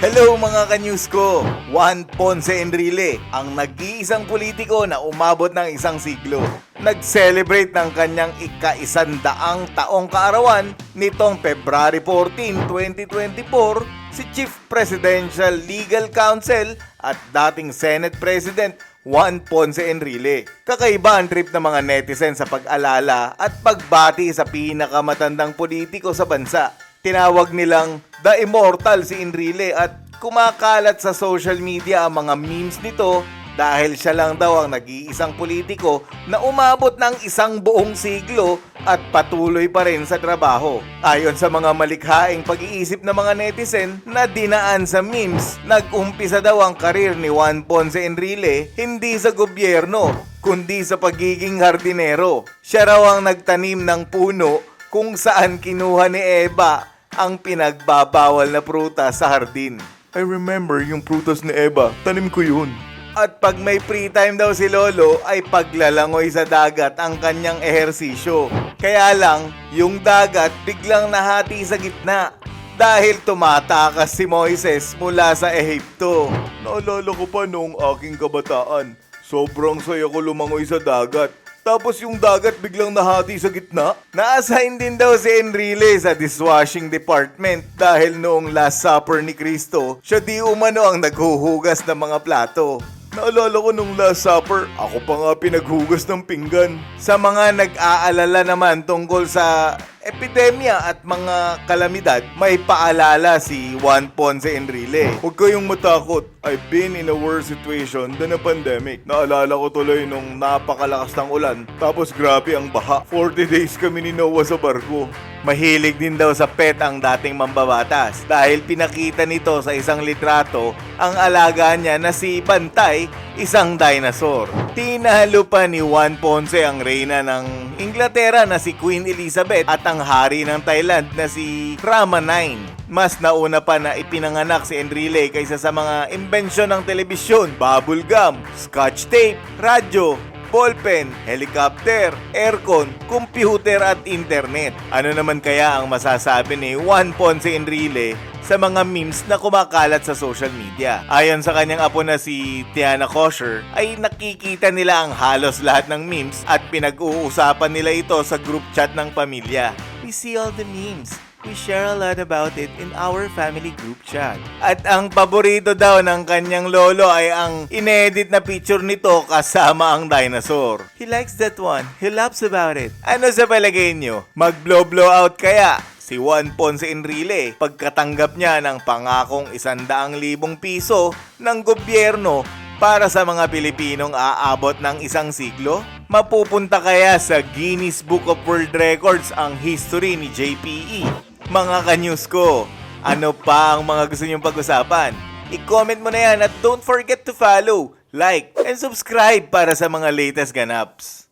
Hello mga ka-news ko! Juan Ponce Enrile, ang nag-iisang politiko na umabot ng isang siglo. Nag-celebrate ng kanyang ika-isandaang taong kaarawan nitong February 14, 2024 si Chief Presidential Legal Counsel at dating Senate President Juan Ponce Enrile. Kakaiba ang trip ng mga netizen sa pag-alala at pagbati sa pinakamatandang politiko sa bansa. Tinawag nilang The Immortal si Enrile at kumakalat sa social media ang mga memes nito dahil siya lang daw ang nag-iisang politiko na umabot ng isang buong siglo at patuloy pa rin sa trabaho. Ayon sa mga malikhaing pag-iisip ng mga netizen na dinaan sa memes, nag-umpisa daw ang karir ni Juan Ponce Enrile hindi sa gobyerno, kundi sa pagiging hardinero. Siya raw ang nagtanim ng puno kung saan kinuha ni Eva ang pinagbabawal na prutas sa hardin. I remember yung prutas ni Eva, tanim ko yun. At pag may free time daw si Lolo ay paglalangoy sa dagat ang kanyang ehersisyo. Kaya lang, yung dagat biglang nahati sa gitna dahil tumatakas si Moises mula sa Ehipto. Naalala ko pa noong aking kabataan, sobrang saya ko lumangoy sa dagat. Tapos yung dagat biglang nahati sa gitna. Na-assign din daw si Enrile sa dishwashing department dahil noong Last Supper ni Cristo, siya di umano ang naghuhugas ng mga plato. Naalala ko nung Last Supper, ako pa nga pinaghugas ng pinggan. Sa mga nag-aalala naman tungkol sa epidemya at mga kalamidad, may paalala si Juan Ponce Enrile. Huwag kayong matakot. I've been in a worse situation than a pandemic. Naalala ko tuloy nung napakalakas ng ulan, tapos grabe ang baha. 40 days kami ni Noah sa barko. Mahilig din daw sa pet ang dating mambabatas dahil pinakita nito sa isang litrato ang alaga niya na si Bantay, isang dinosaur. Tinalo pa ni Juan Ponce ang reyna ng Inglaterra na si Queen Elizabeth at ang hari ng Thailand na si Rama IX. Mas nauna pa na ipinanganak si Enrile kaysa sa mga imbensyon ng telebisyon, bubble gum, scotch tape, radyo, ballpen, helicopter, aircon, computer at internet. Ano naman kaya ang masasabi ni Juan Ponce Enrile sa mga memes na kumakalat sa social media? Ayon sa kanyang apo na si Tiana Kosher, ay nakikita nila ang halos lahat ng memes at pinag-uusapan nila ito sa group chat ng pamilya. We see all the memes. We share a lot about it in our family group chat. At ang paborito daw ng kanyang lolo ay ang inedit na picture nito kasama ang dinosaur. He likes that one. He loves about it. Ano sa palagay nyo? Mag-blow-blow out kaya? Si Juan Ponce Enrile pagkatanggap niya ng pangakong 100,000 piso ng gobyerno para sa mga Pilipinong aabot ng isang siglo? Mapupunta kaya sa Guinness Book of World Records ang history ni JPE? Mga ka-news ko, ano pa ang mga gusto niyong pag-usapan? I-comment mo na yan at don't forget to follow, like, and subscribe para sa mga latest ganaps.